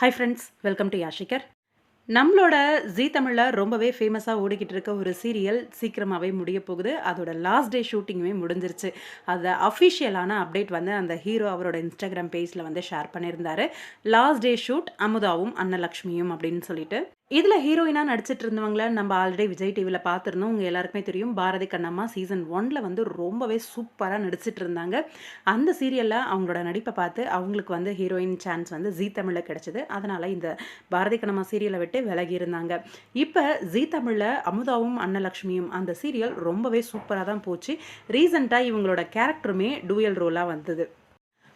Hi friends welcome to யாஷிகர் நம்மளோட Zee தமிழில் ரொம்பவே ஃபேமஸாக ஓடிக்கிட்டு இருக்க ஒரு சீரியல் சீக்கிரமாகவே முடிய போகுது. அதோட லாஸ்ட் டே ஷூட்டிங்குமே முடிஞ்சிருச்சு. அதை அஃபிஷியலான அப்டேட் வந்து அந்த ஹீரோ அவரோட இன்ஸ்டாகிராம் பேஜில் வந்து ஷேர் பண்ணியிருந்தாரு. லாஸ்ட் டே ஷூட் அமுதாவும் அன்னலக்ஷ்மியும் அப்படின்னு சொல்லிட்டு. இதில் ஹீரோயினாக நடிச்சிட்டு இருந்தவங்கள நம்ம ஆல்ரெடி விஜய் டிவியில் பார்த்துருந்தோம். உங்கள் எல்லாருக்குமே தெரியும். பாரதி கண்ணம்மா சீசன் ஒனில் வந்து ரொம்பவே சூப்பராக நடிச்சிட்டு இருந்தாங்க அந்த சீரியலில் அவங்களோட நடிப்பை பார்த்து அவங்களுக்கு வந்து ஹீரோயின் சான்ஸ் வந்து ஜீ தமிழில் கிடச்சிது. அதனால் இந்த பாரதி கண்ணம்மா சீரியலை விட்டு விலகி இருந்தாங்க. இப்போ ஜீ தமிழில் அமுதாவும் அன்னலக்ஷ்மியும் அந்த சீரியல் ரொம்பவே சூப்பராக தான் போச்சு. ரீசெண்டாக இவங்களோட கேரக்டருமே டூயல் ரோலாக வந்தது.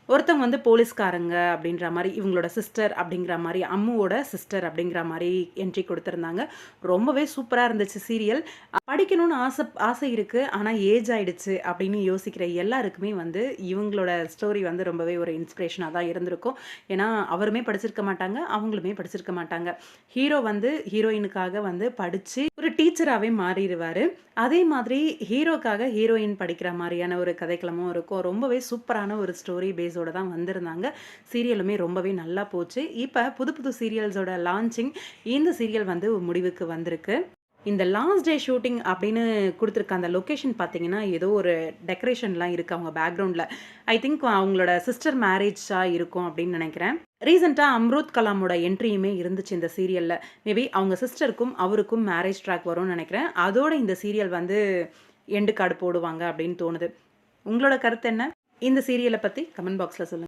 ஒருத்தவங்க வந்து போலீஸ்காரங்க அப்படின்ற மாதிரி இவங்களோட சிஸ்டர் அப்படிங்கிற மாதிரி அம்முவோட சிஸ்டர் அப்படிங்கிற மாதிரி என்ட்ரி கொடுத்துருந்தாங்க. ரொம்பவே சூப்பராக இருந்துச்சு சீரியல் படிக்கணும்னு ஆசை ஆசை இருக்குது ஆனால் ஏஜ் ஆயிடுச்சு அப்படின்னு யோசிக்கிற எல்லாருக்குமே வந்து இவங்களோட ஸ்டோரி வந்து ரொம்பவே ஒரு இன்ஸ்பிரேஷனாக தான் இருந்திருக்கும். ஏன்னா அவருமே படிச்சிருக்க மாட்டாங்க அவங்களுமே படிச்சிருக்க மாட்டாங்க. ஹீரோ வந்து ஹீரோயினுக்காக வந்து படித்து ஒரு டீச்சராகவே மாறிடுவார். அதே மாதிரி ஹீரோக்காக ஹீரோயின் படிக்கிற மாதிரியான ஒரு கதைக்களமும் இருக்கும். ரொம்பவே சூப்பரான ஒரு ஸ்டோரி பேஸோட தான் வந்திருந்தாங்க. சீரியலுமே ரொம்பவே நல்லா போச்சு. இப்போ புது புது சீரியல்ஸோட லான்ச்சிங் இந்த சீரியல் வந்து முடிவுக்கு வந்திருக்கு. இந்த லாஸ்ட் டே ஷூட்டிங் அப்படின்னு கொடுத்துருக்க அந்த லொக்கேஷன் பார்த்தீங்கன்னா ஏதோ ஒரு டெக்கரேஷன்லாம் இருக்குது அவங்க பேக்ரவுண்டில் ஐ திங்க் அவங்களோட சிஸ்டர் மேரேஜாக இருக்கும் அப்படின்னு நினைக்கிறேன். ரீசெண்டாக அம்ருத் கலாமோட என்ட்ரியுமே இருந்துச்சு இந்த சீரியலில் மேபி அவங்க சிஸ்டருக்கும் அவருக்கும் மேரேஜ் ட்ராக் வரும்னு நினைக்கிறேன். அதோட இந்த சீரியல் வந்து எண்டு கார்டு போடுவாங்க அப்படின்னு தோணுது. உங்களோட கருத்து என்ன? இந்த சீரியலை பற்றி கமெண்ட் பாக்ஸில் சொல்லுங்கள்